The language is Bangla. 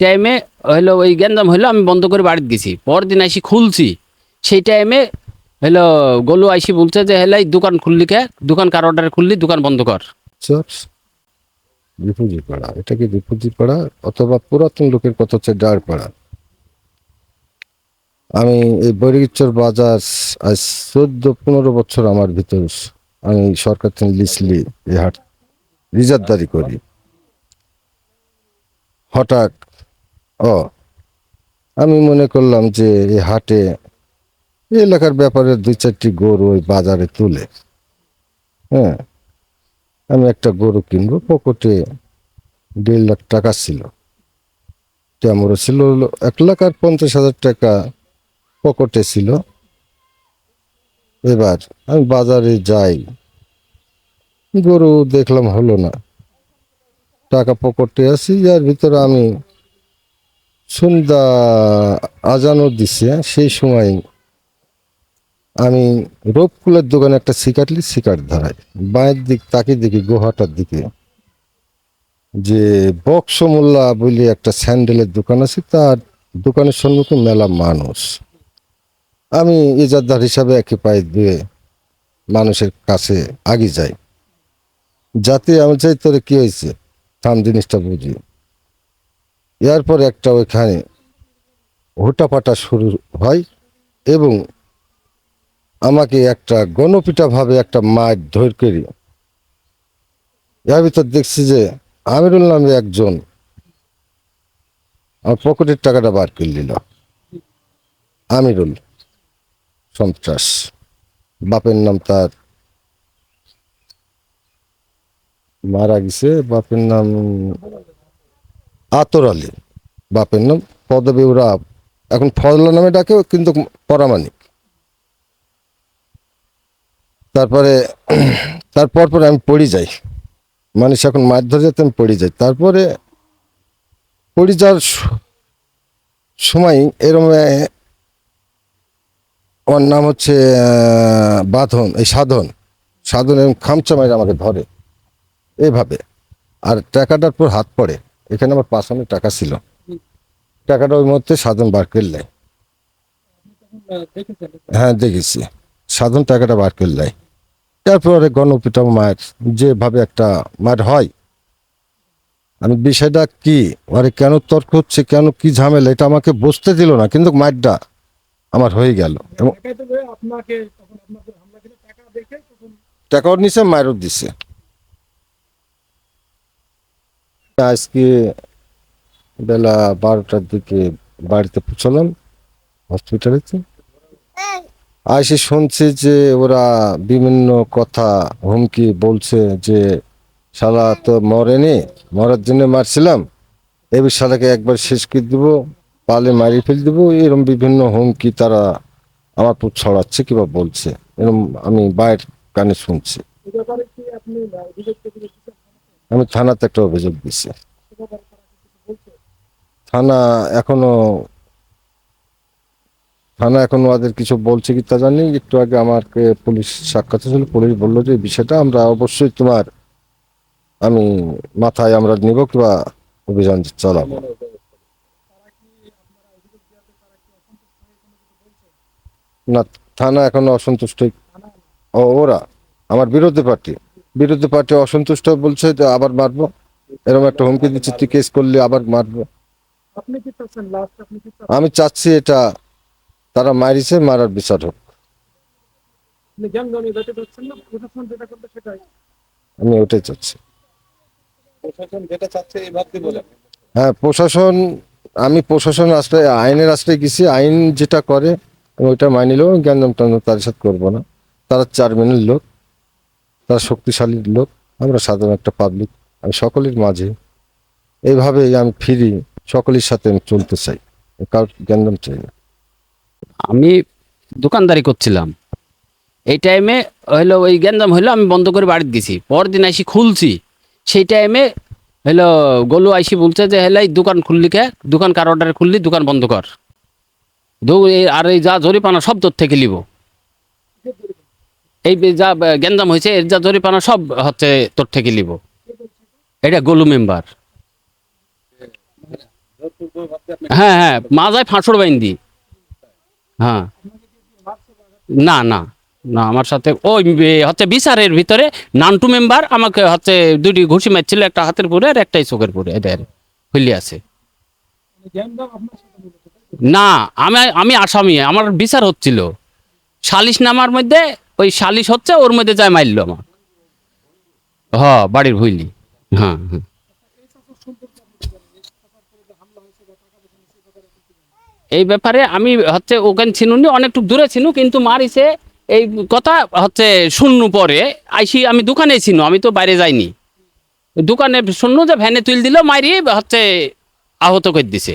টাইমে হলো ওই গ্যান্দাম হইল আমি বন্ধ করে বাড়িতে গেছি। পরদিন আইসি খুলছি। সেই টাইমে হলো গলু আইসি বলছে যে, হেলাই দোকান খুললি কে? দোকান কার অর্ডারে খুললি? দোকান বন্ধ কর। চর রিফুজি পাড়া। এটা কি রিফুজি পাড়া? অথবা পুরাতন লোকের কথা হচ্ছে ডার পাড়া। আমি এই বৈরিগিচর বাজার আজ চোদ্দ, পনেরো বছর আমার ভিতর আমি সরকার থেকে লিসলি এই হাট রিজার্ভদারি করি। হঠাৎ ও, আমি মনে করলাম যে এই হাটে এলাকার ব্যাপারে দুই চারটি গরু ওই বাজারে তুলে। হ্যাঁ আমি একটা গরু কিনবো, পকেটে দেড় লাখ টাকা ছিল। তেমনও ছিল, এক লাখ আর পঞ্চাশ হাজার টাকা পকেটে ছিল। এবার আমি বাজারে যাই, গরু দেখলাম হলো না। টাকা পকেটে আছি, যার ভিতরে আমি সন্ধ্যা আজানও দিছে। সেই সময় আমি রোপকুলের দোকানে একটা সিকাটলি সিকাট ধরাই। বাঁয়ের দিক তাকে দেখি গোহাটার দিকে। যে বক্স মোল্লা বলে একটা স্যান্ডেলের দোকান আছে, তার দোকানের সম্মুখে মেলা মানুষ। আমি ইজারদার হিসাবে একে পায়ে দিয়ে মানুষের কাছে আগে যাই। যাতে আমি চাই তোরে কি হয়েছে? থাম জিনিসটা বুঝি। এরপর একটা ওইখানে হুটাপাটা শুরু হয় এবং আমাকে একটা গণপিটা ভাবে একটা মাছ ধর করি। এর ভিতর দেখছি যে আমিরুল নামে একজন আমার পকেটের টাকাটা বার করে নিল। আমিরুল সন্ত্রাস। বাপের নাম তার মারা গেছে। বাপের নাম আতর আলী, বাপের নাম পদবী, ওরা এখন ফজলা নামে ডাকে, কিন্তু পরামানিক। তারপরে তারপর পরে আমি পড়ে যাই। মানুষ এখন মাছ ধরে যেতে আমি পড়ে যাই। তারপরে, পড়ে যাওয়ার সময় এরম ওর নাম হচ্ছে বাঁধন, এই সাধন। সাধন এবং খামচা মাইরে আমাকে ধরে। এইভাবে আর টাকাটার পর হাত পড়ে। এখানে আমার পাঁচ হাজার টাকা ছিল। টাকাটা ওই মধ্যে সাধন বার করলে হ্যাঁ দেখেছি। সাধন টাকাটা বার করলে তারপরে গণপিটা মায়ের যেভাবে একটা মার হয় আমি বিষয়টা কি? আরে কেন তর্ক হচ্ছে কেন কি ঝামেলা এটা আমাকে বুঝতে দিল না কিন্তু মারটা আমার হয়ে গেল। টাকাও নিছে মায়েরও দিছে। আজকে বেলা বারোটার দিকে বাড়িতে পৌঁছলাম হসপিটালেতে আসে শুনছি যে ওরা বিভিন্ন কথা হুমকি বলছে যে, শালা তো মরেনি, মরার জন্য মারছিলাম, এবার শালাকে একবার শেষ করে দেবো, পালে মারি ফেল দেবো। এরকম বিভিন্ন হুমকি তারা আমার উপর ছড়াচ্ছে কিংবা বলছে। এরকম আমি বাইরের কানে শুনছি। আমি থানাতে একটা অভিযোগ দিছি। থানা এখনও থানা এখনও ওদের কিছু বলছে কি তা জানি, একটু আগে আমাকে পুলিশ সাক্ষাৎ ছিল পুলিশ বলল যে বিষয়টা আমরা অবশ্যই তোমার, আমি মাথায় আমরা নিব কিংবা অভিযান চালাবো। না, থানা এখনও অসন্তুষ্ট। ওরা, আমার বিরোধী পার্টি। বিরোধী পার্টি অসন্তুষ্ট বলছে যে আবার মারবো। এরকম একটা হুমকি দিচ্ছে তুই কেস করলে আবার মারবো। আপনি কি চাচ্ছেন লাস্ট আপনি কি চাচ্ছেন? আমি চাচ্ছি এটা তারা মারিছে মারার বিচার হোক। আমি ওটাই চাচ্ছি। প্রশাসন যেটা চাচ্ছে এই ভাবতে বলে। হ্যাঁ প্রশাসন আমি প্রশাসন আশ্রয় আইনের আশ্রয় গেছি আইন যেটা করে ওইটা মানি নিলেও জ্ঞানদম টান্দম তার সাথে করব না। তারা চেয়ারম্যানের লোক। তারা শক্তিশালী লোক, আমরা সাধারণ একটা পাবলিক আমি সকলের মাঝে এইভাবেই আমি ফিরি, সকলের সাথে আমি চলতে চাই, কারোর জ্ঞানদম চাই না। আমি দোকানদারি করছিলাম। এই টাইমে হলো ওই গ্যান্দাম হইল আমি বন্ধ করে বাড়িতে গেছি। পরদিন আইসি খুলছি। সেই টাইমে হলো গলু আইসি বলছে যে হেলাই দোকান খুললি কে? দোকান কার অর্ডারে খুললি? দোকান বন্ধ কর। আর এই যা জরিপানা সব তোর থেকে নিব। এই যে গ্যান্দাম হয়েছে, এর যা জরিপানা সব হচ্ছে তোর থেকে নিব। এটা গোলু মেম্বার। হ্যাঁ হ্যাঁ মাজায় ফাঁসড় বাইন্দি। হ্যাঁ। না না না, আমার সাথে ওই হচ্ছে বিচারের ভিতরে নান্টু মেম্বার আমাকে হচ্ছে দুটি ঘুষি মারছিল, একটা হাতের পুরে আর একটাই চোখের পুরে, এদের হইলি আছে? না, আমি আমি আসামি, আমার বিচার হচ্ছিল। সালিশ নামার মধ্যে ওই সালিশ হচ্ছে, ওর মধ্যে যায় মারলো আমার। হ, বাড়ির ভুইলি হ্যাঁ হ্যাঁ। এই ব্যাপারে আমি হচ্ছে ওখানে ছিনুনি অনেকটু দূরে ছিনু, কিন্তু মারিছে এই কথা হচ্ছে শূন্য পরে, আইসি আমি দোকানে ছিনু, আমি তো বাইরে যাইনি। দোকানে শূন্য যে ভ্যানে তুল দিল মারি হচ্ছে আহত করে দিছে।